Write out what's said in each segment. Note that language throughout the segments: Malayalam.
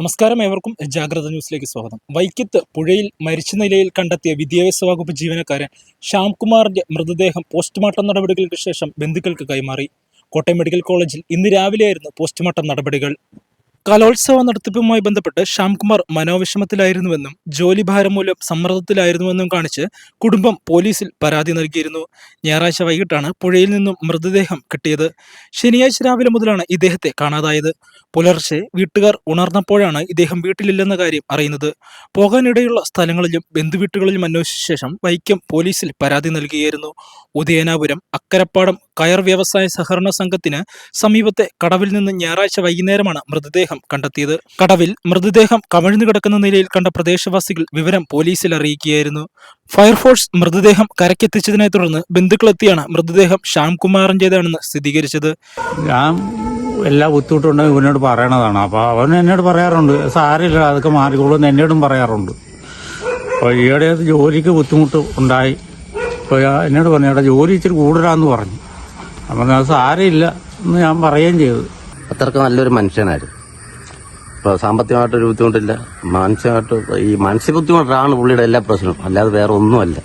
നമസ്കാരം ഏവർക്കും. ജാഗ്രത ന്യൂസിലേക്ക് സ്വാഗതം. വൈക്കത്ത് പുഴയിൽ മരിച്ച നിലയിൽ കണ്ടെത്തിയ വിദ്യാഭ്യാസ വകുപ്പ് ജീവനക്കാരൻ ശ്യാംകുമാറിന്റെ മൃതദേഹം പോസ്റ്റ്മോർട്ടം നടപടികൾക്ക് ശേഷം ബന്ധുക്കൾക്ക് കൈമാറി. കോട്ടയം മെഡിക്കൽ കോളേജിൽ ഇന്ന് രാവിലെയായിരുന്നു പോസ്റ്റ്മോർട്ടം നടപടികൾ. കലോത്സവ നടത്തിപ്പുമായി ബന്ധപ്പെട്ട് ശ്യാംകുമാർ മനോവിഷമത്തിലായിരുന്നുവെന്നും ജോലിഭാരം മൂലം സമ്മർദ്ദത്തിലായിരുന്നുവെന്നും കാണിച്ച് കുടുംബം പോലീസിൽ പരാതി നൽകിയിരുന്നു. ഞായറാഴ്ച വൈകിട്ടാണ് പുഴയിൽ നിന്നും മൃതദേഹം കിട്ടിയത്. ശനിയാഴ്ച രാവിലെ മുതലാണ് ഇദ്ദേഹത്തെ കാണാതായത്. പുലർച്ചെ വീട്ടുകാർ ഉണർന്നപ്പോഴാണ് ഇദ്ദേഹം വീട്ടിലില്ലെന്ന കാര്യം അറിയുന്നത്. പോകാനിടയുള്ള സ്ഥലങ്ങളിലും ബന്ധുവീട്ടുകളിലും അന്വേഷിച്ച ശേഷം വൈക്കം പോലീസിൽ പരാതി നൽകിയായിരുന്നു ഉദയനാപുരം അക്കരപ്പാടം കയർ വ്യവസായ സഹകരണ സംഘത്തിന് സമീപത്തെ കടവിൽ നിന്ന് ഞായറാഴ്ച വൈകുന്നേരമാണ് മൃതദേഹം കണ്ടെത്തിയത്. കടവിൽ മൃതദേഹം കവിഴ്ന്നു കിടക്കുന്ന നിലയിൽ കണ്ട പ്രദേശവാസികൾ വിവരം പോലീസിൽ അറിയിക്കുകയായിരുന്നു. ഫയർഫോഴ്സ് മൃതദേഹം കരക്കെത്തിച്ചതിനെ തുടർന്ന് ബന്ധുക്കളെത്തിയാണ് മൃതദേഹം ശ്യാംകുമാറിന്റെതാണെന്ന് സ്ഥിരീകരിച്ചത്. ഞാൻ എല്ലാ ബുദ്ധിമുട്ടുണ്ടെങ്കിൽ ഇവനോട് പറയണതാണ്. അപ്പോൾ അവൻ എന്നോട് പറയാറുണ്ട് സാരില്ല അതൊക്കെ മാറിക്കോളൂ എന്ന് എന്നോടും പറയാറുണ്ട്. അപ്പോൾ ഈയിടെ അത് ജോലിക്ക് ബുദ്ധിമുട്ട് ഉണ്ടായി. അപ്പോൾ എന്നോട് പറഞ്ഞു ഇവിടെ ജോലി ഇച്ചിരി കൂടുതലാന്ന് പറഞ്ഞു. അപ്പം സാരമില്ല എന്ന് ഞാൻ പറയുകയും ചെയ്തു. അത്രയ്ക്ക് നല്ലൊരു മനുഷ്യനായിരുന്നു. സാമ്പത്തികമായിട്ടൊരു ബുദ്ധിമുട്ടില്ല. മാനസികമായിട്ട് ഈ മാനസിക ബുദ്ധിമുട്ടാണ് പുള്ളിയുടെ എല്ലാ പ്രശ്നവും. അല്ലാതെ വേറെ ഒന്നുമല്ല.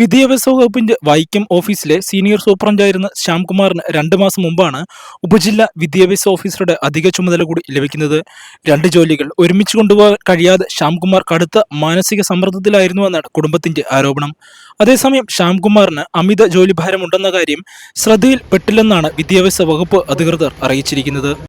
വിദ്യാഭ്യാസ വകുപ്പിന്റെ വൈക്കം ഓഫീസിലെ സീനിയർ സൂപ്രണ്ടായിരുന്ന ശ്യാംകുമാറിന് രണ്ട് മാസം മുമ്പാണ് ഉപജില്ലാ വിദ്യാഭ്യാസ ഓഫീസറുടെ അധിക ചുമതല കൂടി ലഭിക്കുന്നത്. രണ്ട് ജോലികൾ ഒരുമിച്ച് കൊണ്ടുപോകാൻ കഴിയാതെ ശ്യാംകുമാർ കടുത്ത മാനസിക സമ്മർദ്ദത്തിലായിരുന്നുവെന്നാണ് കുടുംബത്തിന്റെ ആരോപണം. അതേസമയം ശ്യാംകുമാറിന് അമിത ജോലിഭാരമുണ്ടെന്ന കാര്യം ശ്രദ്ധയിൽപ്പെട്ടില്ലെന്നാണ് വിദ്യാഭ്യാസ വകുപ്പ് അധികൃതർ അറിയിച്ചിരിക്കുന്നത്.